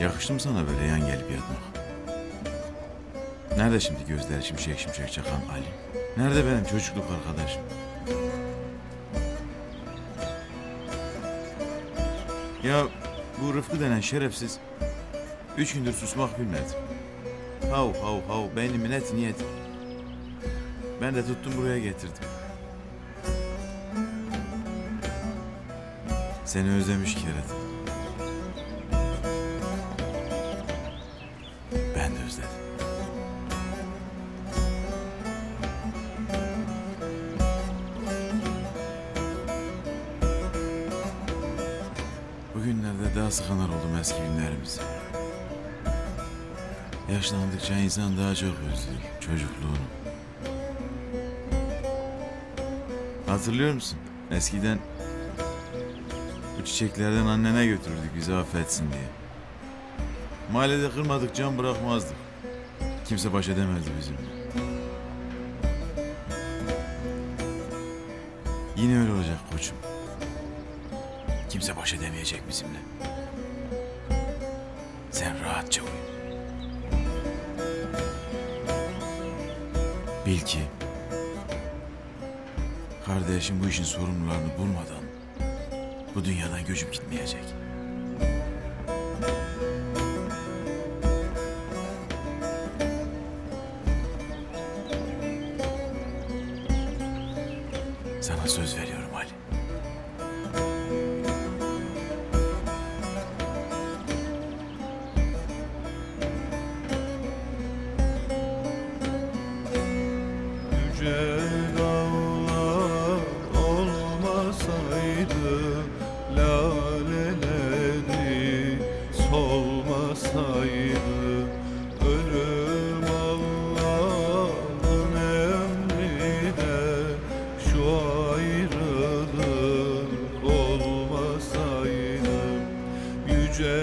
Yakıştı mı sana böyle yan gelip yatmak? Nerede şimdi gözleri şimşek şimşek çakan Ali? Nerede benim çocukluk arkadaşım? Ya bu Rıfkı denen şerefsiz üç gündür susmak bilmedi. Hav hav hav beynimin etini yedi. Ben de tuttum buraya getirdim. Seni özlemiş Kerem. Daha sık anar oldum eski günlerimizi. Yaşlandıkça insan daha çok özlüyor çocukluğunu. Hatırlıyor musun? Eskiden bu çiçeklerden annene götürürdük bizi affetsin diye. Mahallede kırmadık can bırakmazdık. Kimse baş edemezdi bizimle. Yine öyle olacak koçum. Kimse baş edemeyecek bizimle. Sen rahatça uyu. Bil ki kardeşim bu işin sorumlularını bulmadan bu dünyadan göçüp gitmeyecek. Sana söz veriyorum yüce dağlar olmasaydı Laleleri solmasaydı? Ölüm Allah'ın emrine Şu ayrılık olmasaydı. Yüce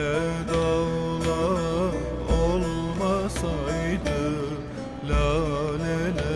dağlar olmasaydı Laleleri